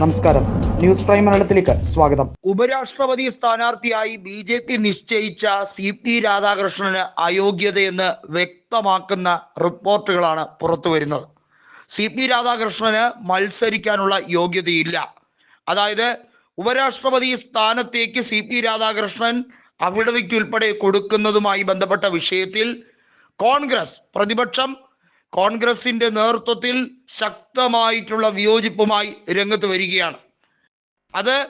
നമസ്കാരം. News prime മലയാളത്തിലേക്ക് സ്വാഗതം. ഉപരാഷ്ട്രപതി സ്ഥാനാർത്ഥിയായി ബി ജെ പി നിശ്ചയിച്ച സി പി രാധാകൃഷ്ണന് അയോഗ്യതയെന്ന് വ്യക്തമാക്കുന്ന റിപ്പോർട്ടുകളാണ് പുറത്തു വരുന്നത്. സി പി രാധാകൃഷ്ണന് മത്സരിക്കാനുള്ള യോഗ്യതയില്ല. അതായത് ഉപരാഷ്ട്രപതി സ്ഥാനത്തേക്ക് സി പി രാധാകൃഷ്ണൻ അഫിഡവിറ്റ് ഉൾപ്പെടെ കൊടുക്കുന്നതുമായി ബന്ധപ്പെട്ട വിഷയത്തിൽ കോൺഗ്രസ് പ്രതിപക്ഷം കോൺഗ്രസിന്റെ നേതൃത്വത്തിൽ ശക്തമായിട്ടുള്ള വിയോജിപ്പുമായി രംഗത്ത് വരികയാണ്. അത്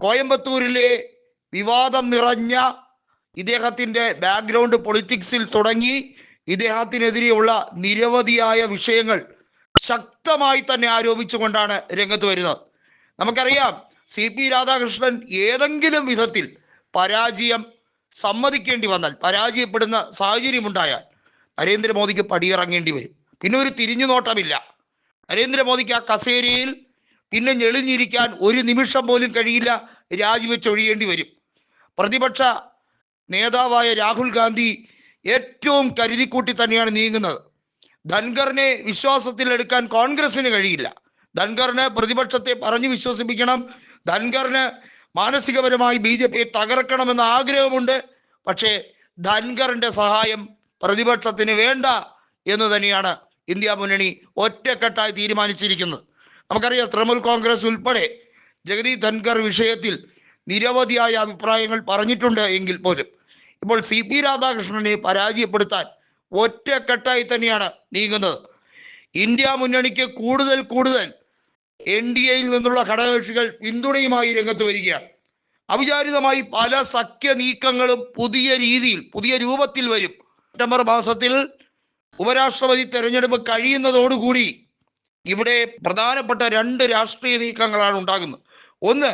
കോയമ്പത്തൂരിലെ വിവാദം നിറഞ്ഞ ഇദ്ദേഹത്തിന്റെ ബാക്ക്ഗ്രൗണ്ട് പൊളിറ്റിക്സിൽ തുടങ്ങി ഇദ്ദേഹത്തിനെതിരെയുള്ള നിരവധിയായ വിഷയങ്ങൾ ശക്തമായി തന്നെ ആരോപിച്ചുകൊണ്ടാണ് രംഗത്ത് വരുന്നത്. നമുക്കറിയാം സി പി രാധാകൃഷ്ണൻ ഏതെങ്കിലും വിധത്തിൽ പരാജയം സമ്മതിക്കേണ്ടി വന്നാൽ പരാജയപ്പെടുന്ന സാഹചര്യമുണ്ടായാൽ നരേന്ദ്രമോദിക്ക് പടിയിറങ്ങേണ്ടി വരും. പിന്നെ ഒരു തിരിഞ്ഞു നോട്ടമില്ല. നരേന്ദ്രമോദിക്ക് ആ കസേരയിൽ പിന്നെ ഞെളിഞ്ഞിരിക്കാൻ ഒരു നിമിഷം പോലും കഴിയില്ല. രാജിവെച്ചൊഴിയേണ്ടി വരും. പ്രതിപക്ഷ നേതാവായ രാഹുൽ ഗാന്ധി ഏറ്റവും കരുതിക്കൂട്ടി തന്നെയാണ് നീങ്ങുന്നത്. ധൻഖറിനെ വിശ്വാസത്തിലെടുക്കാൻ കോൺഗ്രസിന് കഴിയില്ല. ധൻഖറിന് പ്രതിപക്ഷത്തെ പറഞ്ഞു വിശ്വസിപ്പിക്കണം. ധൻഖറിന് മാനസികപരമായി ബി ജെ പിയെ തകർക്കണമെന്ന ആഗ്രഹമുണ്ട്. പക്ഷേ ധൻഖറിന്റെ സഹായം പ്രതിപക്ഷത്തിന് വേണ്ട എന്ന് തന്നെയാണ് ഇന്ത്യ മുന്നണി ഒറ്റക്കെട്ടായി തീരുമാനിച്ചിരിക്കുന്നത്. നമുക്കറിയാം തൃണമൂൽ കോൺഗ്രസ് ഉൾപ്പെടെ ജഗദീപ് ധൻഖർ വിഷയത്തിൽ നിരവധിയായ അഭിപ്രായങ്ങൾ പറഞ്ഞിട്ടുണ്ട് എങ്കിൽ പോലും ഇപ്പോൾ സി പി രാധാകൃഷ്ണനെ പരാജയപ്പെടുത്താൻ ഒറ്റക്കെട്ടായി തന്നെയാണ് നീങ്ങുന്നത്. ഇന്ത്യ മുന്നണിക്ക് കൂടുതൽ കൂടുതൽ എൻ ഡി എയിൽ നിന്നുള്ള ഘടകകക്ഷികൾ പിന്തുണയുമായി രംഗത്ത് വരികയാണ്. അവിചാരിതമായി പല സഖ്യ നീക്കങ്ങളും പുതിയ രീതിയിൽ പുതിയ രൂപത്തിൽ വരും. സെപ്റ്റംബർ മാസത്തിൽ ഉപരാഷ്ട്രപതി തെരഞ്ഞെടുപ്പ് കഴിയുന്നതോടുകൂടി ഇവിടെ പ്രധാനപ്പെട്ട രണ്ട് രാഷ്ട്രീയ നീക്കങ്ങളാണ് ഉണ്ടാകുന്നത്. ഒന്ന്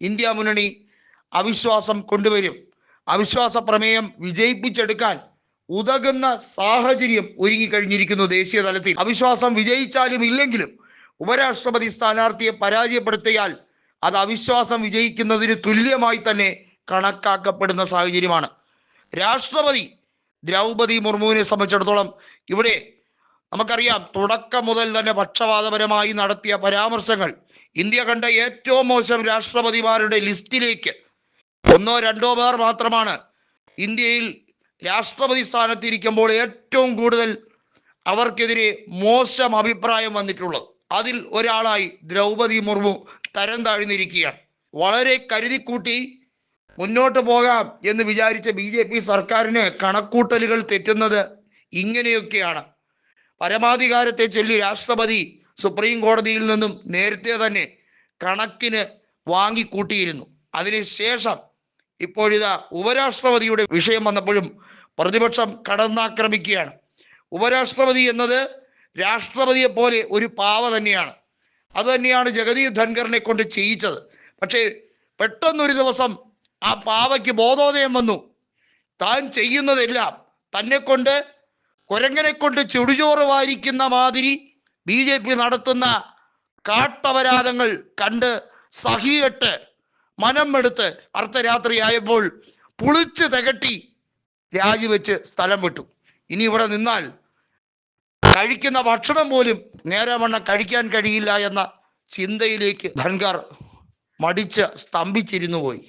ഇന്ത്യ മുന്നണി അവിശ്വാസം കൊണ്ടുവരും. അവിശ്വാസ പ്രമേയം വിജയിപ്പിച്ചെടുക്കാൻ ഉതകുന്ന സാഹചര്യം ഒരുങ്ങിക്കഴിഞ്ഞിരിക്കുന്നു ദേശീയ തലത്തിൽ. അവിശ്വാസം വിജയിച്ചാലും ഇല്ലെങ്കിലും ഉപരാഷ്ട്രപതി സ്ഥാനാർത്ഥിയെ പരാജയപ്പെടുത്തിയാൽ അത് അവിശ്വാസം വിജയിക്കുന്നതിന് തുല്യമായി തന്നെ കണക്കാക്കപ്പെടുന്ന സാഹചര്യമാണ്. രാഷ്ട്രപതി ദ്രൗപതി മുർമുവിനെ സംബന്ധിച്ചിടത്തോളം ഇവിടെ നമുക്കറിയാം തുടക്കം മുതൽ തന്നെ പക്ഷപാതപരമായി നടത്തിയ പരാമർശങ്ങൾ. ഇന്ത്യ കണ്ട ഏറ്റവും മോശം രാഷ്ട്രപതിമാരുടെ ലിസ്റ്റിലേക്ക് ഒന്നോ രണ്ടോ പേർ മാത്രമാണ് ഇന്ത്യയിൽ രാഷ്ട്രപതി സ്ഥാനത്തിരിക്കുമ്പോൾ ഏറ്റവും കൂടുതൽ അവർക്കെതിരെ മോശം അഭിപ്രായം വന്നിട്ടുള്ളത്. അതിൽ ഒരാളായി ദ്രൗപതി മുർമു തരം താഴ്ന്നിരിക്കുകയാണ്. വളരെ കരുതിക്കൂട്ടി മുന്നോട്ട് പോകാം എന്ന് വിചാരിച്ച ബി ജെ പി സർക്കാരിന് കണക്കൂട്ടലുകൾ തെറ്റുന്നത് ഇങ്ങനെയൊക്കെയാണ്. പരമാധികാരത്തെ ചൊല്ലി രാഷ്ട്രപതി സുപ്രീം കോടതിയിൽ നിന്നും നേരത്തെ തന്നെ കണക്കിന് വാങ്ങിക്കൂട്ടിയിരുന്നു. അതിനുശേഷം ഇപ്പോഴിതാ ഉപരാഷ്ട്രപതിയുടെ വിഷയം വന്നപ്പോഴും പ്രതിപക്ഷം കടന്നാക്രമിക്കുകയാണ്. ഉപരാഷ്ട്രപതി എന്നത് രാഷ്ട്രപതിയെ പോലെ ഒരു പാവ തന്നെയാണ്. അത് തന്നെയാണ് ജഗദീപ് ധൻഖറിനെ കൊണ്ട് ചെയ്യിച്ചത്. പക്ഷേ പെട്ടെന്നൊരു ദിവസം ആ പാവയ്ക്ക് ബോധോദയം വന്നു. താൻ ചെയ്യുന്നതെല്ലാം തന്നെ കൊണ്ട് കുരങ്ങനെ കൊണ്ട് ചുടുചോറ് വാരിക്കുന്ന മാതിരി ബി ജെ പി നടത്തുന്ന കാട്ടപരാധങ്ങൾ കണ്ട് സഹിയിട്ട് മനം എടുത്ത് അർദ്ധരാത്രിയായപ്പോൾ പുളിച്ച് തികട്ടി രാജിവെച്ച് സ്ഥലം വിട്ടു. ഇനി ഇവിടെ നിന്നാൽ കഴിക്കുന്ന ഭക്ഷണം പോലും നേരവണ്ണം കഴിക്കാൻ കഴിയില്ല എന്ന ചിന്തയിലേക്ക് ധൻകർ മടിച്ച് സ്തംഭിച്ചിരുന്നു പോയി.